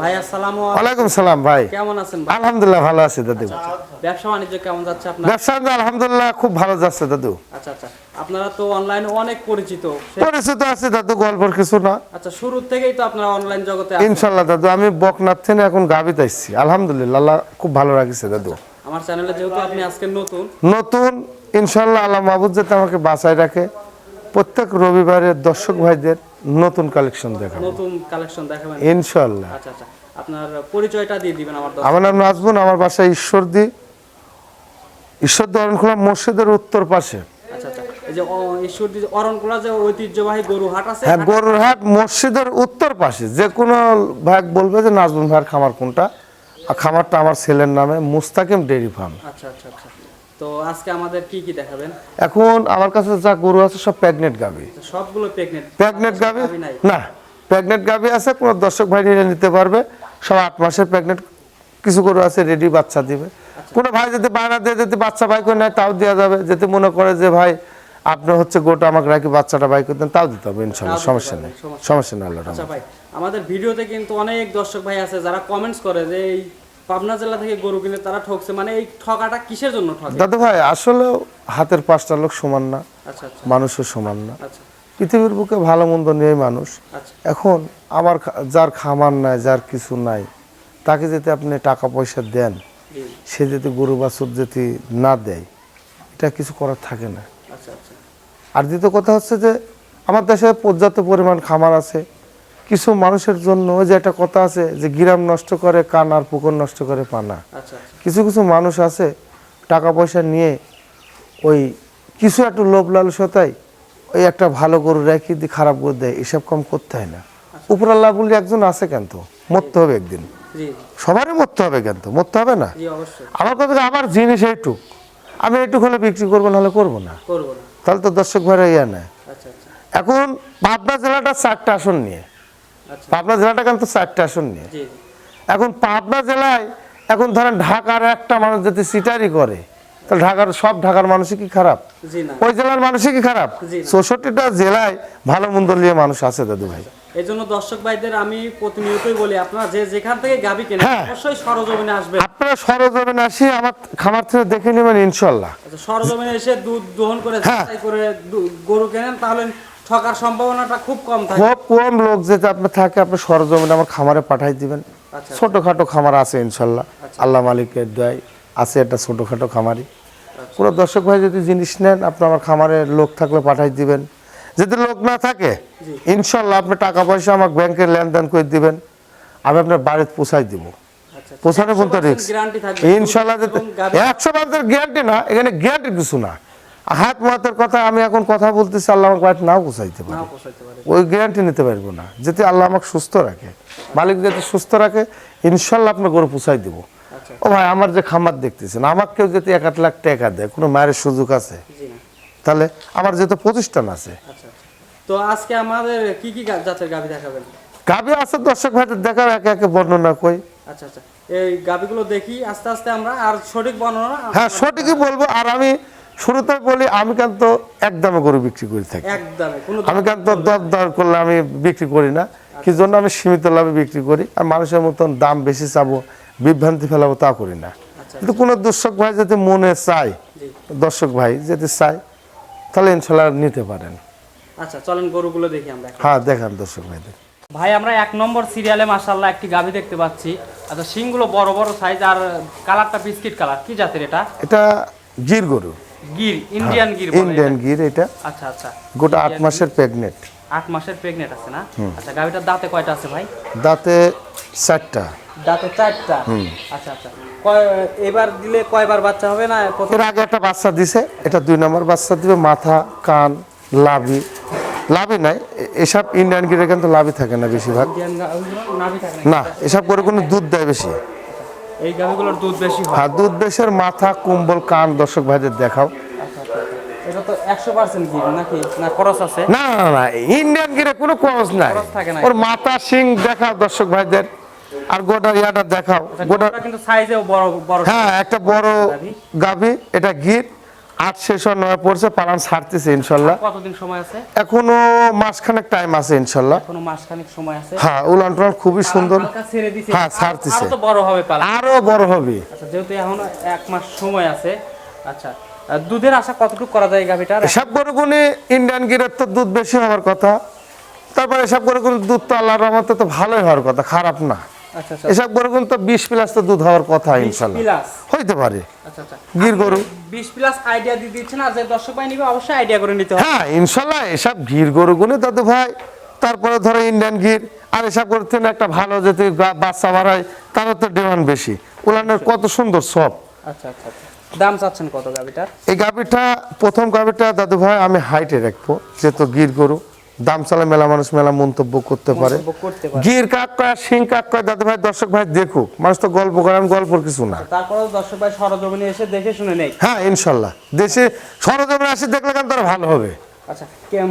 ভাই আসসালামু আলাইকুম। সালাম ভাই। কেমন আছেন ভাই? আলহামদুলিল্লাহ ভালো আছি দাদু। ব্যবসা বাণিজ্য কেমন যাচ্ছে আপনার? ব্যবসা আলহামদুলিল্লাহ খুব ভালো যাচ্ছে দাদু। আচ্ছা আচ্ছা। আপনারা তো অনলাইনে অনেক পরিচিত। আছে দাদু গল্পর কিছু না। আচ্ছা শুরু থেকেই তো আপনারা অনলাইন জগতে দাদু আমি বকনাথ থেকে এখন গাবিতে আসছি আলহামদুলিল্লাহ আল্লাহ খুব ভালো রাখিছে দাদু। আমার চ্যানেলে যেহেতু আপনি আজকে নতুন। নতুন ইনশাল্লাহ আল্লাহ মাহবুদ যাতে আমাকে বাঁচায় রাখে। প্রত্যেক রবিবারে দর্শক ভাইদের নতুন কালেকশন দেখাবো। নতুন কালেকশন দেখাবেন? ইনশাল্লাহ আচ্ছা আচ্ছা। আপনার পরিচয়টা দিয়ে দিবেন আমার আমার নাম নাজবুন আমার বাসা ঈশ্বরদী। ঈশ্বরদী অরণখোলা মসজিদের উত্তর পাশে। আচ্ছা আচ্ছা। হাট হ্যাঁ মসজিদের উত্তর পাশে। যে কোনো ভাই বলবে যে ভাইয়ের খামার কোনটা? আর খামারটা আমার ছেলের নামে মুস্তাকিম ডেয়ারি ফার্ম। আচ্ছা আচ্ছা আচ্ছা। তো আজকে আমাদের কি কি দেখাবেন? এখন আমার কাছে যা গরু আছে সব প্রেগনেন্ট গাবি সবগুলো প্রেগনেন্ট। প্রেগনেন্ট গাবি না প্রেগনেন্ট গাবি আছে কোনো দর্শক ভাই নিয়ে নিতে পারবে। সব আট মাসের প্রেগনেন্ট কিছু গরু আছে রেডি বাচ্চা দিবে। কোনো ভাই যদি বায়না দিয়ে যদি বাচ্চা বাই করে নেয় তাও দেওয়া যাবে। যদি মনে করে যে ভাই আপনি হচ্ছে গোটা আমাকে রাখি বাচ্চাটা বাই করতেন তাও দিতে হবে ইনশাল্লাহ। সমস্যা নেই। সমস্যা নেই। আল্লাহ আচ্ছা ভাই আমাদের ভিডিওতে কিন্তু অনেক দর্শক ভাই আছে যারা কমেন্টস করে যে এই পাবনা জেলা থেকে গরু কিনে তারা ঠকছে। মানে এই ঠকাটা কিসের জন্য ঠকে? দাদু ভাই আসলে হাতের পাঁচটা লোক সমান না। আচ্ছা আচ্ছা। মানুষও সমান না। আচ্ছা। পৃথিবীর বুকে ভালো মন্দ নিয়ে মানুষ। এখন আমার যার খামার নাই যার কিছু নাই তাকে যদি আপনি টাকা পয়সা দেন সে যদি গরু বাছুর যদি না দেয় এটা কিছু করার থাকে না। আর দ্বিতীয় কথা হচ্ছে যে আমার দেশে পর্যাপ্ত পরিমাণ খামার আছে। কিছু মানুষের জন্য ওই যে একটা কথা আছে যে গ্রাম নষ্ট করে কান আর পুকুর নষ্ট করে পানা। আচ্ছা আচ্ছা। কিছু কিছু মানুষ আছে টাকা পয়সা নিয়ে ওই কিছু একটু লোভ লালসতায় ওই একটা ভালো গরু রেখে দিয়ে খারাপ গরু দেয় এসব কম করতে হয় না। উপরাল্লাহ বলে একজন আছে কেন তো? মরতে হবে একদিন। সবারই মরতে হবে কেন তো? মরতে হবে না। আমার কথা আমার জিনিস এইটুক আমি এইটুক হলে বিক্রি করব নাহলে করব না। তাহলে তো দর্শক ভাইরা ইয়া নেয়। আচ্ছা আচ্ছা। এখন পাবনা জেলাটা চারটা আসন নিয়ে। আচ্ছা পাবনা জেলাটা কিন্তু চারটা আসন নিয়ে। এখন পাবনা জেলায় এখন ধরেন ঢাকার একটা মানুষ যদি সিটারি করে তাহলে ঢাকার সব ঢাকার মানুষই কি খারাপ? ওই জেলার মানুষই কি খারাপ? চৌষট্টিটা জেলায় ভালো মন্দ নিয়ে মানুষ আছে দাদু ভাই। এই জন্য দর্শক ভাইদের আমি প্রতিনিয়তই বলি আপনারা যে যেখান থেকে গাবি কেনেন হ্যাঁ। অবশ্যই সরজমিনে আসবেন। আপনারা সরজমিনে আসি আমার খামার থেকে দেখে নেবেন ইনশাল্লাহ। আচ্ছা সরজমিনে এসে দুধ দহন করে হ্যাঁ। যাচাই করে গরু কেনেন তাহলে ঠকার সম্ভাবনাটা খুব কম থাকে। খুব কম লোক যেতে আপনার থাকে আপনি সরজমিনে আমার খামারে পাঠাই দিবেন। আচ্ছা। ছোটোখাটো খামার আছে ইনশাল্লাহ। আল্লাহ মালিকের দেয় আছে একটা ছোটোখাটো খামারই। কোনো দর্শক ভাই যদি জিনিস নেন আপনি আমার খামারে লোক থাকলে পাঠাই দিবেন। যদি লোক না থাকে ইনশাল্লাহ আপনি টাকা পয়সা আমার ব্যাংকে লেনদেন করে দিবেন। আমি আপনার বাড়িতে পৌঁছাই দিব। আচ্ছা পৌঁছানো পর্যন্ত রিক্স ইনশাল্লাহ একশো পার্সেন্ট গ্যারান্টি না এখানে গ্যারান্টি কিছু না। হাত মাতের কথা আমি এখন কথা বলতেছি আল্লাহ আমাকে বাড়িতে নাও পোষাইতে পারে। ওই গ্যারান্টি নিতে পারব না। যদি আল্লাহ আমাকে সুস্থ রাখে। মালিক যাতে সুস্থ রাখে ইনশাল্লাহ আপনার গরু পুষাই দেবো। আচ্ছা। ও ভাই আমার যে খামার দেখতেছেন আমার কেউ যদি এক আধ লাখ টাকা দেয় কোনো মায়ের সুযোগ আছে? তাহলে আমার যেহেতু প্রতিষ্ঠান আছে। আচ্ছা। তো আজকে আমাদের কি কি জাতের গাভি দেখাবেন? গাবি আছে দর্শক ভাইদের দেখার একে একে বর্ণনা কই। আচ্ছা আচ্ছা। এই গাভিগুলো দেখি আস্তে আস্তে আমরা আর সঠিক বর্ণনা হ্যাঁ সঠিকই বলব আর আমি শুরুতে বলি আমি কেন তো একদমে গরু বিক্রি করে থাকি। আমি কেন তো দর দর করলে আমি বিক্রি করি না। কি জন্য আমি সীমিত লাভে বিক্রি করি? আর মানুষের মতন দাম বেশি চাবো বিভ্রান্তি ফেলাবো তা করি না। আচ্ছা কিন্তু কোনো দর্শক ভাই যদি মনে চায় দর্শক ভাই যদি চায় তাহলে ইনশাল্লাহ নিতে পারেন। আচ্ছা চলেন গরুগুলো দেখি আমরা হ্যাঁ দেখান দর্শক ভাইদের। ভাই আমরা এক নম্বর সিরিয়ালে মাশাল্লাহ একটি গাভি দেখতে পাচ্ছি। আচ্ছা শিংগুলো বড় বড় সাইজ আর কালারটা বিস্কিট কালার কি জাতের এটা? এটা গির গরু। গির ইন্ডিয়ান গির ইন্ডিয়ান গির এটা। আচ্ছা আচ্ছা। গোটা আট মাসের প্রেগনেন্ট আট মাসের প্রেগনেন্ট আছে না? আচ্ছা গাভিটার দাঁতে কয়টা আছে ভাই? দাঁতে চারটা। দাঁতে চারটা? আচ্ছা আচ্ছা। কয় এবার দিলে কয়বার বাচ্চা হবে না এর আগে একটা বাচ্চা দিছে এটা দুই নম্বর বাচ্চা দিবে মাথা কান লাভি। লাভি নাই এসব ইন্ডিয়ান গিরে কিন্তু লাভি থাকে না বেশিরভাগ। না? এসব করে কোনো দুধ দেয় বেশি। এই গাভিগুলোর দুধ বেশি হয়। আর দুধ বেশের মাথা কুম্বল কান দর্শক ভাইদের দেখাও। আচ্ছা আচ্ছা এটা তো একশো পার্সেন্ট গির নাকি? না খরচ আছে? না না না ইন্ডিয়ান গিরে কোনো নাই। ওর মাথা সিং দেখাও দর্শক ভাইদের। আর গোটা ইয়াটা দেখাও। গোটা গোটা কিন্তু সাইজেও বড় বড় হ্যাঁ একটা বড় গাভী এটা গির। আট শেষ হওয়ার নয় পড়ছে পালান ছাড়তেছে ইনশাল্লাহ। কতদিন সময় আছে? এখনও মাসখানেক টাইম আছে ইনশাল্লাহ। এখনও মাসখানেক সময় আছে? হ্যাঁ উলান টুলান খুবই সুন্দর। হ্যাঁ, ছাড়তিছে। আরও তো বড় হবে পালা আরও বড় হবে। আচ্ছা যেহেতু এখনও এক মাস সময় আছে আচ্ছা দুধের আশা কতটুকু করা যায় গাভিটার? এসব করে কোনে ইন্ডিয়ান গিরের তো দুধ বেশি হওয়ার কথা। তারপরে এসব করে কোন দুধ তো আল্লাহর রহমতে তো ভালোই হওয়ার কথা খারাপ না। এসব করে কোন তো বিশ প্লাস তো দুধ হওয়ার কথা ইনশাল্লাহ। হইতে পারে। আচ্ছা আচ্ছা। গির গরু। বিশ প্লাস আইডিয়া দিয়ে দিচ্ছেন আর যে দর্শক ভাই নিবে অবশ্যই আইডিয়া করে নিতে হবে। হ্যাঁ ইনশাল্লাহ এসব গির গরু গুনে দাদু ভাই তারপরে ধরো ইন্ডিয়ান গির আর এসব করতেন একটা ভালো যদি বাচ্চা বাড়ায় তারও তো ডিমান্ড বেশি। উলানের কত সুন্দর সব। আচ্ছা আচ্ছা আচ্ছা। দাম চাচ্ছেন কত গাভিটার? এই গাভিটা প্রথম গাভিটা দাদু ভাই আমি হাইটে রাখব যেহেতু গির গরু। দাম চালে মেলা মানুষ মেলা মন্তব্য করতে পারে। গির কাক সিং কাক দাদু ভাই দর্শক ভাই দেখুক মানুষ তো গল্প করে আমি গল্পর কিছু না। তারপরেও দর্শক ভাই সরজমিনে এসে দেখে শুনে নেই। হ্যাঁ ইনশাল্লাহ। দেশে সরজমে আসি দেখলে কেন তারা ভালো হবে। আচ্ছা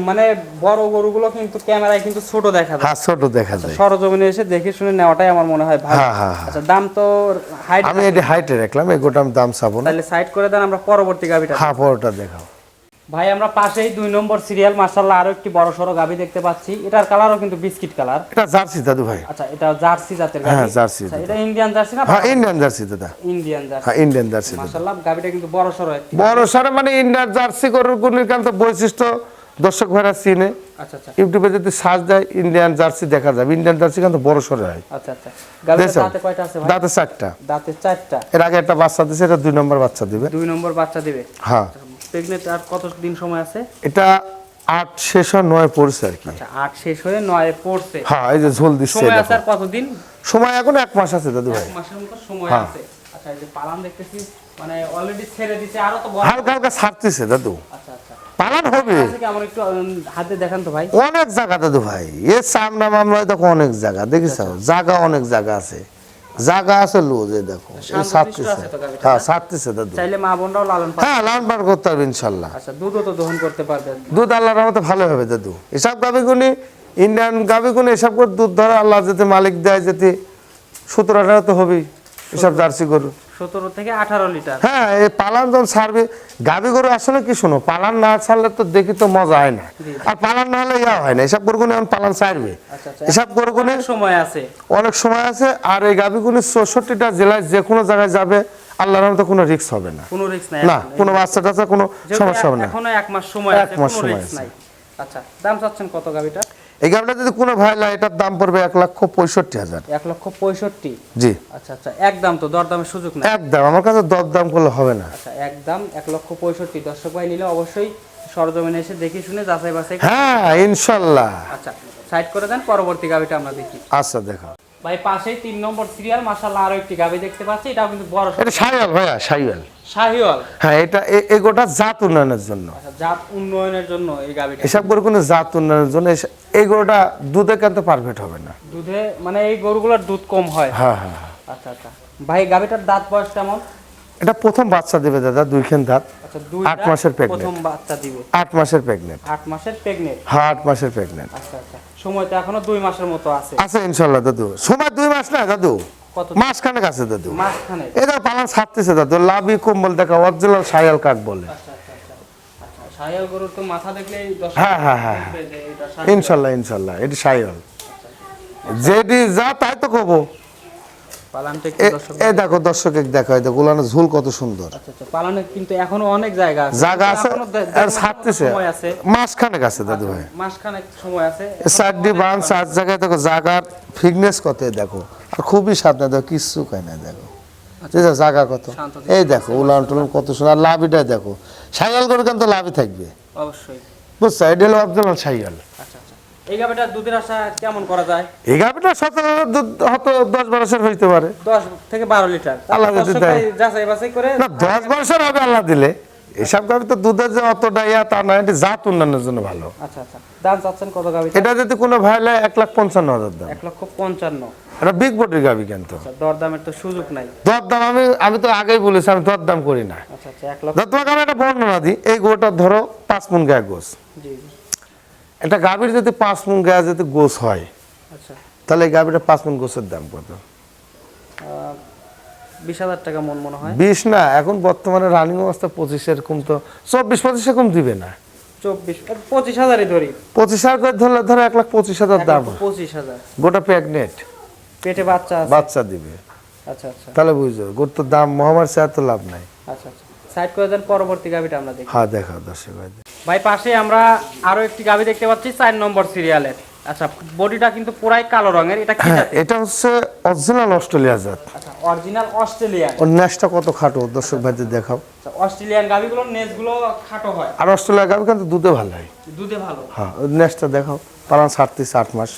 মানে বড় গরুগুলো কিন্তু ক্যামেরায় কিন্তু ছোট দেখা যায়। হ্যাঁ ছোট দেখা যায়। সরজমিনে এসে দেখে শুনে নেওয়াটাই আমার মনে হয় ভালো। হ্যাঁ, হ্যাঁ, হ্যাঁ। আচ্ছা দাম তো হাইট আমি এটি হাইটে রাখলাম এই গোটা দাম চাবো না। তাহলে সাইড করে দেন আমরা পরবর্তী গাভিটা হ্যাঁ পরোটা দেখাও। ভাই আমরা পাশেই দুই নম্বর সিরিয়াল মার্শাল্লাহ আরও একটি বড় সড়ো গাভি দেখতে পাচ্ছি। এটার কালারও কিন্তু বিস্কিট কালার এটা জার্সি দাদু ভাই। আচ্ছা এটা জার্সি জাতের গাভি। হ্যাঁ, জার্সি আচ্ছা, এটা ইন্ডিয়ান জার্সি না? হ্যাঁ ইন্ডিয়ান জার্সি দাদা। Indian jersey. হ্যাঁ ইন্ডিয়ান জার্সি দাদা। মার্শাল্লাহ গাভিটা কিন্তু বড় সড়ো একটি বড় সারে মানে ইন্ডিয়ান জার্সি গরুর গুণের কারণ তো বৈশিষ্ট্য দর্শক ভাইরা চিনে। আচ্ছা আচ্ছা। ইউটিউবে যদি সার্চ দেয় ইন্ডিয়ান জার্সি দেখা যাবে। ইন্ডিয়ান জার্সি কিন্তু বড় সরে হয়। আচ্ছা আচ্ছা। দাঁতে কয়টা আছে ভাই? দাঁতে চারটা। দাঁতে চারটা। এর আগে একটা বাচ্চা দিছে এটা দুই নম্বর বাচ্চা দিবে। দুই নম্বর বাচ্চা দিবে? হ্যাঁ। প্রেগনেন্ট আর কত দিন সময় আছে? এটা আট শেষ হয় নয় পড়ছে আর কি। আচ্ছা আট শেষ হয়ে নয় পড়ছে। হ্যাঁ এই যে ঝোল দিচ্ছে সময় আছে আর কতদিন? সময় এখন এক মাস আছে দাদু ভাই এক মাসের মতো সময় হ্যাঁ। আছে। আচ্ছা এই যে পালান দেখতেছি মানে অলরেডি ছেড়ে দিছে আরও তো হালকা হালকা ছাড়তেছে দাদু। আচ্ছা আচ্ছা। পালান হবে। আচ্ছা আমার একটু হাতে দেখান তো ভাই। অনেক জায়গা দাদু ভাই এ সামনা মামলায় অনেক জায়গা দেখিস জায়গা অনেক জায়গা আছে। জায়গা আছে লুজ এই দেখো। তো হ্যাঁ না? দাদু চাইলে মা বোনরাও লালন হ্যাঁ লালন পালন করতে হবে ইনশাল্লাহ। আচ্ছা দুধও তো দহন করতে পারবে দুধ আল্লাহর রহমতে ভালো হবে দাদু এসব গাভীগুনি ইন্ডিয়ান গাবিগুনি এসব করে দুধ ধরে আল্লাহ যেতে মালিক দেয় যেতে সতেরো আঠারো তো হবেই। এসব জার্সি গরু। সতেরো থেকে আঠারো লিটার। হ্যাঁ এই পালান যখন ছাড়বে গাবি গরু আসলে কি শোনো পালান না ছাড়লে তো দেখি তো মজা হয় না। আর পালান না হলে ইয়া হয় না এসব গরুগুনি এখন পালান ছাড়বে। আচ্ছা আচ্ছা। এসব অনেক সময় আছে। অনেক সময় আছে আর এই গাবিগুনি চৌষট্টিটা জেলায় যে কোনো জায়গায় যাবে আল্লাহর রহমতে কোনো রিস্ক হবে না। কোনো রিস্ক নাই না কোনো বাচ্চা টাচ্চা কোনো সমস্যা হবে না। এখনও এক মাস সময় এক আছে মাস কোনো সময় রিস্ক আছে। নাই। আচ্ছা দাম চাচ্ছেন কত গাভিটা এই গাবিটা যদি কোনো ভাই লাগে এটার দাম পড়বে এক লক্ষ পঁয়ষট্টি হাজার। এক লক্ষ পঁয়ষট্টি? জি। আচ্ছা আচ্ছা একদম তো দরদামের সুযোগ না একদম আমার কাছে দরদাম করলে হবে না। আচ্ছা একদম এক লক্ষ পঁয়ষট্টি। দর্শক ভাই নিলে অবশ্যই সরজমিনে এসে দেখি শুনে যাচাই বাছাই হ্যাঁ ইনশাল্লাহ। আচ্ছা সাইড করে দেন পরবর্তী গাড়িটা আমরা দেখি। আচ্ছা দেখো ভাই পাশেই তিন নম্বর সিরিয়াল মাসাল্লাহ আরও একটি গাভি দেখতে পাচ্ছি এটাও কিন্তু বড় এটা সাইওয়াল ভাইয়া সাইওয়াল শাহিওয়াল? হ্যাঁ এটা এ- এগোটা জাত উন্নয়নের জন্য। আচ্ছা জাত উন্নয়নের জন্য এই গাভিটা এসব করে কোনো জাত উন্নয়নের জন্য এই গরুটা দুধে কিন্তু পারফেক্ট হবে না। দুধে মানে এই গরুগুলোর দুধ কম হয়? হ্যাঁ হ্যাঁ হ্যাঁ। আচ্ছা আচ্ছা। ভাই গাভিটার দাঁত বয়স কেমন? এটা প্রথম বাচ্চা দেবে দাদা দুইখান দাঁত। আচ্ছা আট মাসের pregnant। প্রথম বাচ্চা দিবে। আট মাসের প্রেগনেন্ট আট মাসের প্রেগনেন্ট হ্যাঁ আট মাসের প্রেগনেন্ট আচ্ছা আচ্ছা। সময় তো এখনও দুই মাসের মতো আছে। আছে ইনশাল্লাহ দাদু। সময় দুই মাস না দাদু? মাসখানেক মাস খানেক আছে দাদু। মাসখানে এটা পালন ছাড়তেছে দাদু লাভি কম্বল দেখা অরিজিনাল সায়াল কাক বলে। আচ্ছা আচ্ছা আচ্ছা আচ্ছা। গরুর তো মাথা দেখলেই হ্যাঁ, হ্যাঁ, হ্যাঁ, বুঝবে যে এটা শাহিওয়াল। ইনশাল্লাহ ইনশাল্লাহ এটি সায়াল যেটি যা তাই তো কব। পালানটা একটু এ- দর্শক এ দেখো দর্শক দেখো এই দেখো উলানের ঝুল কত সুন্দর। আচ্ছা আচ্ছা পালানের কিন্তু এখনও অনেক জায়গা আছে। জায়গা আছে আর ছাড়তেছে। মাসের আছে। মাস খানেক আছে দাদু ভাই। মাসখানেক সময় আছে। চারটি বান চার জায়গায় দেখো জায়গার ফিটনেস কত দেখো। আর খুবই সাবধান দেখো কিচ্ছু খায় না দেখো। আচ্ছা। জায়গা কত। এই দেখো উলান টুলান কত সুন্দর। আর লাভিটাই দেখো সাইয়াল করে কিন্তু লাভই থাকবে। অবশ্যই। বুঝছ এটা হলো সাইয়াল আচ্ছা আচ্ছা। এই গাভিটার দুধের আশা কেমন করা যায়? এই গাভিটা সতেরো দুধ হয়তো দশ বারোশের হইতে পারে। দশ থেকে বারো লিটার। আল্লাহ যদি দেয়। যাচাই বাছাই করে না দশ বছর হবে আল্লাহ দিলে। এসব গাভি তো দুধের যে অতটা ইয়া তা নয় এটি জাত উন্নয়নের জন্য ভালো। আচ্ছা আচ্ছা। দাম চাচ্ছেন কত গাভি এটা যদি কোনো ভাই লেয় এক লাখ পঞ্চান্ন হাজার দাম। এক লক্ষ পঞ্চান্ন। এটা বিগ বডির গাভি কিন্তু। আচ্ছা দরদামের তো সুযোগ নাই। দরদাম আমি আমি তো আগেই বলেছি আমি দরদাম করি না। আচ্ছা আচ্ছা এক লক্ষ ধর তোমাকে আমি একটা বর্ণনা দিই এই গোটা ধরো পাঁচ মুন গায়ে গোস। জি জি। একটা গাভীর যদি পাঁচ মুন গায়ে যদি গোস হয় আচ্ছা। তাহলে গাভীটা পাঁচ মুন গোসের দাম কত? বিশ হাজার টাকা মন মনে হয়। বিশ না এখন বর্তমানে রানিং অবস্থা পঁচিশ এরকম তো চব্বিশ পঁচিশ এরকম দিবে না? চব্বিশ পঁচিশ হাজারই ধরি। পঁচিশ হাজার ধরলে ধরো এক লাখ পঁচিশ হাজার দাম। পঁচিশ হাজার। গোটা প্যাগনেট পেটে বাচ্চা বাচ্চা দিবে। আচ্ছা আচ্ছা। তাহলে বুঝছ গোটার দাম মহামারী সে এত লাভ নাই। আচ্ছা আচ্ছা। সাইড করে দেন পরবর্তী গাভিটা আমরা দেখি। হ্যাঁ দেখাও দর্শক ভাই। ভাই পাশে আমরা আরও একটি গাভি দেখতে পাচ্ছি চার নম্বর সিরিয়ালের আচ্ছা বডিটা কিন্তু পুরাই কালো রঙের এটা কি হ্যাঁ এটা হচ্ছে অরিজিনাল অস্ট্রেলিয়া জাত। আচ্ছা অরিজিনাল অস্ট্রেলিয়ান। ওর ন্যাসটা কত খাটো দর্শক ভাইদের দেখাও। আচ্ছা, অস্ট্রেলিয়ান গাভিগুলোর নেজগুলো খাটো হয়। আর অস্ট্রেলিয়া গাবি কিন্তু দুধে ভালো হয়। দুধে ভালো। হ্যাঁ ওর ন্যাসটা দেখাও পালান ছাড়তিছে আট মাস।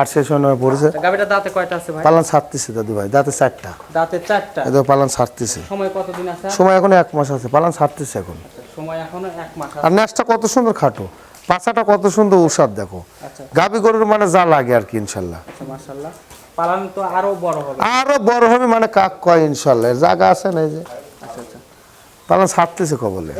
আট শেষ পড়েছে। আচ্ছা, দাঁতে কয়টা আছে ভাই? পালান ছাড়তিছে দাদু ভাই দাঁতে চারটা। দাঁতে চারটা? এদের পালান ছাড়তিছে। সময় কতদিন আছে? আর? সময় এখন এক মাস আছে পালান ছাড়তিছে এখন। আচ্ছা, সময় এখনও এক মাস আর ন্যাসটা কত সুন্দর খাটো পাছাটা কত সুন্দর উষাদ দেখো। আচ্ছা। গাবি গরুর মানে যা লাগে আর কি ইনশাল্লাহ। আচ্ছা তো আরও বড় হবে। আরও বড় হবে মানে কাক কয় ইনশাল্লাহ। জায়গা আছে না এই যে? আচ্ছা আচ্ছা পালান ছাড়তেছে কবলে।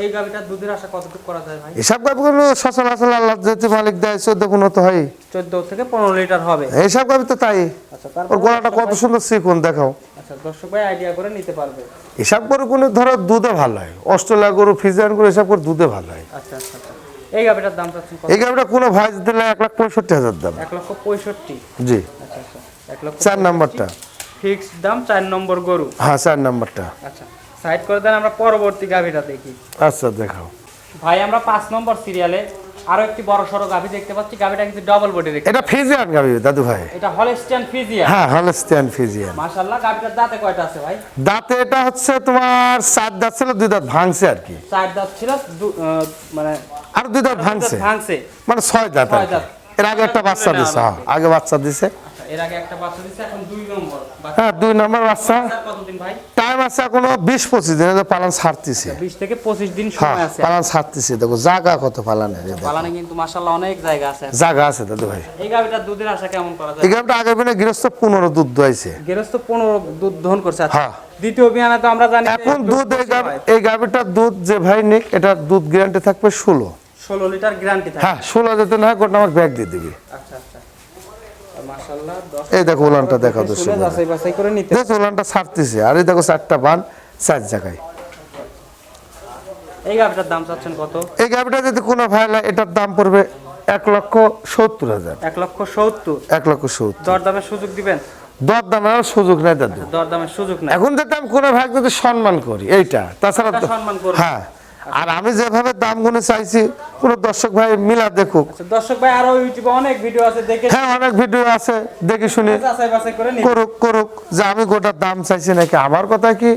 এসব গাবিগুলো সচরাচর আল্লাহ যেহেতু মালিক দেয় চোদ্দ পনেরো তো হয়। চোদ্দ থেকে পনেরো লিটার হবে। এইসব গাবি তো তাই। আচ্ছা ওর গলাটা কত সুন্দর চিকন দেখাও। আচ্ছা দর্শক ভাই আইডিয়া করে নিতে পারবে। এসব গরু কোনো ধরো দুধে ভালো হয়। অস্ট্রেলিয়া গরু ফিজিয়ান গরু এসব করে দুধে ভালো হয়। আচ্ছা আচ্ছা আচ্ছা। এই গাভিটার দাম এই গাবিটা কোনো ভাই দিলে এক লাখ পঁয়ষট্টি হাজার দাম। এক লক্ষ পঁয়ষট্টি। জি। আচ্ছা আচ্ছা। এক লক্ষ চার নাম্বারটা। ফিক্সড দাম চার নম্বর গরু। হ্যাঁ চার নাম্বারটা। আচ্ছা। সাইড করে দেন আমরা পরবর্তী গাভিটা দেখি। আচ্ছা দেখাও। ভাই আমরা পাঁচ নম্বর সিরিয়ালে আরও একটি বড় সড়ো গাভি দেখতে পাচ্ছি। গাভিটা কিন্তু ডবল বডি দেখতে এটা ফিজিয়ান গাবি দাদু ভাই। এটা হলস্টিয়ান ফিজিয়া হ্যাঁ হলস্টিয়ান ফিজিয়ান মাশাআল্লাহ গাভিটার দাঁতে কয়টা আছে ভাই? দাঁতে এটা হচ্ছে তোমার চার দাঁত ছিল দুই দাঁত ভাঙছে আর কি। চার দাঁত ছিল মানে আর দুই দাঁত ভাঙছে। ভাঙছে। মানে ছয় দাঁত ছয় দাঁত। এর আগে একটা বাচ্চা দিছে হ্যাঁ আগে বাচ্চা দিছে। আচ্ছা এর আগে একটা বাচ্চা দিচ্ছে এখন দুই নম্বর। হ্যাঁ দুই নম্বর বাচ্চা কতদিন ভাই? টাইম আছে এখনও বিশ পঁচিশ দিন পালন ছাড়তেছে। বিশ থেকে পঁচিশ দিন হ্যাঁ সময় আছে। পালন ছাড়তেছে। দেখো জায়গা কত দেখো। পালানে কিন্তু অনেক জায়গা আছে। জায়গা আছে দাদু ভাই। এই দুধের আশা কেমন করা যায়? এই আগের বিনে গৃহস্থ পনেরো দুধ দোয়াইছে। গেরস্ত পনেরো দুধ দহন করছে। আচ্ছা হ্যাঁ। দ্বিতীয় অভিযানে তো আমরা জানি এখন দুধ এই গাভী এই গাভিটার দুধ যে ভাই নিক এটার দুধ গ্যারান্টি থাকবে ষোলো। ষোলো লিটার গ্যারান্টি হ্যাঁ ষোলো যেতে না হয় গোটা আমার ব্যাগ দিয়ে দিবি। আচ্ছা আচ্ছা। এই দেখো উলানটা নিতে। দেখো উলানটা ছাড়তেছে আর এই দেখো চারটা বান চার জায়গায়। এই গাভিটার দাম চাচ্ছেন কত? এই গাভিটা যদি কোনো এটার দাম পড়বে এক লক্ষ সত্তর হাজার। এক লক্ষ সত্তর? এক লক্ষ সত্তর। দরদামের সুযোগ দিবেন? দর দামের সুযোগ নাই দাদু। দরদামের সুযোগ নাই। এখন যদি আমি কোনো ভাই যদি সম্মান করি এইটা তাছাড়া সম্মান। হ্যাঁ। আর আমি যেভাবে দাম গুনে চাইছি কোনো দর্শক ভাই মিলা দেখুক। আচ্ছা, দর্শক ভাই আরও ইউটিউবে অনেক ভিডিও আছে দেখে হ্যাঁ অনেক ভিডিও আছে দেখে শুনে করুক করুক যে আমি গোটার দাম চাইছি নাকি। আমার কথা কি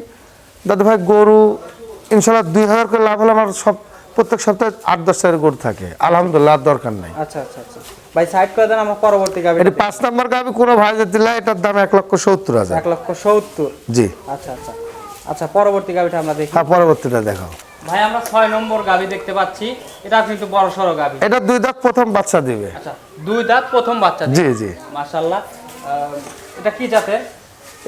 দাদু ভাই গরু ইনশাল্লাহ দুই হাজার করে লাভ হলে আমার সব প্রত্যেক সপ্তাহে আট দশ হাজার গরু থাকে। আলহামদুলিল্লাহ দরকার নাই। আচ্ছা আচ্ছা আচ্ছা। ভাই সাইড করে দেন আমরা পরবর্তী গাভি এটি পাঁচ নম্বর গাবি কোনো ভাই যদি দিলে এটার দাম এক লক্ষ সত্তর হাজার। এক লক্ষ সত্তর। জি। আচ্ছা আচ্ছা। আচ্ছা পরবর্তী গাভিটা আমরা দেখি। হ্যাঁ পরবর্তীটা দেখাও। ভাই আমরা ছয় নম্বর গাভি দেখতে পাচ্ছি। এটা কিন্তু বড় সড়ো গাভি এটা দুই দাঁত প্রথম বাচ্চা দিবে। আচ্ছা দুই দাঁত প্রথম বাচ্চা জি জি। মাশাল্লাহ এটা কি জাতের?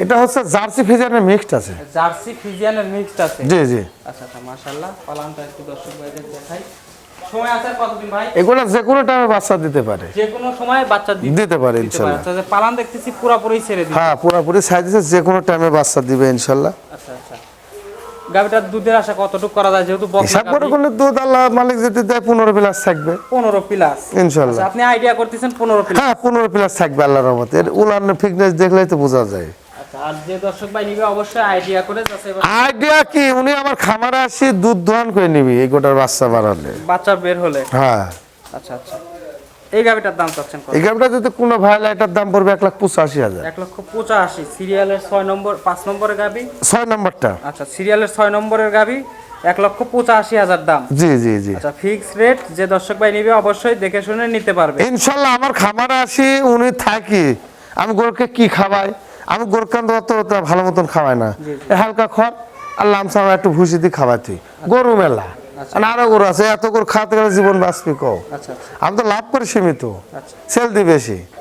এটা হচ্ছে জার্সি ফিজানের মিক্সড আছে। জার্সি ফিজিয়ানের মিক্সড আছে। জি জি। আচ্ছা আচ্ছা মাশাল্লাহ পালানটা একটু দর্শক ভাইদের দেখাই। সময় আছে কতদিন ভাই? এগুলো যে কোনো টাইমে বাচ্চা দিতে পারে। যে কোনো সময় বাচ্চা দিতে দিতে পারে দিতে পারে। ইনশাল্লাহ। আচ্ছা পালান দেখতেছি পুরোপুরি ছেড়ে দিই হ্যাঁ পুরোপুরি সাইজে যে কোনো টাইমে বাচ্চা দিবে ইনশাল্লাহ। আচ্ছা আচ্ছা। গাভিটার দুধের আশা কতটুকু করা যায়? যেহেতু হিসাব করে করলে দুধ আল্লাহ মালিক যদি দেয় পনেরো প্লাস থাকবে। পনেরো প্লাস। ইনশাল্লাহ আপনি আইডিয়া করতেছেন পনেরো প্লাস। হ্যাঁ পনেরো প্লাস থাকবে আল্লাহর রহমতে। উলান ফিটনেস দেখলেই তো বোঝা যায়। আচ্ছা আর যে দর্শক ভাই নিবে অবশ্যই আইডিয়া করে আইডিয়া কি? উনি আমার খামারে আসি দুধ দোয়ান করে নিবি এই গোটার বাচ্চা বাড়ালে বাচ্চা বের হলে? হ্যাঁ। আচ্ছা আচ্ছা। এই গাভিটার দাম চাচ্ছেন কত? এই গাড়িটা যদি কোনো ভাই নেয়, এটার দাম পড়বে এক লাখ পঁচাশি হাজার। এক লক্ষ পঁচাশি। সিরিয়ালের ছয় নম্বর পাঁচ নম্বরের গাবি? ছয় নম্বরটা। আচ্ছা সিরিয়ালের ছয় নম্বরের গাবি এক লক্ষ পঁচাশি হাজার দাম। জি জি জি। আচ্ছা ফিক্স রেট যে দর্শক ভাই নিবে অবশ্যই দেখে শুনে নিতে পারবে। ইনশাল্লাহ আমার খামারে আসি উনি থাকি। আমি গরুকে কি খাওয়াই? আমি গরুকান্ত অত ভালো মতন খাওয়াই না। এই হালকা খড় আর লামসাম একটু ভুসি দিয়ে খাওয়াই তুই। গরু মেলা। আর আরও গরু আছে এত গরু খাওয়াতে গেলে জীবন বাঁচবি কও? আচ্ছা আচ্ছা। আমি তো লাভ করি সীমিত। আচ্ছা। সেল দি বেশি।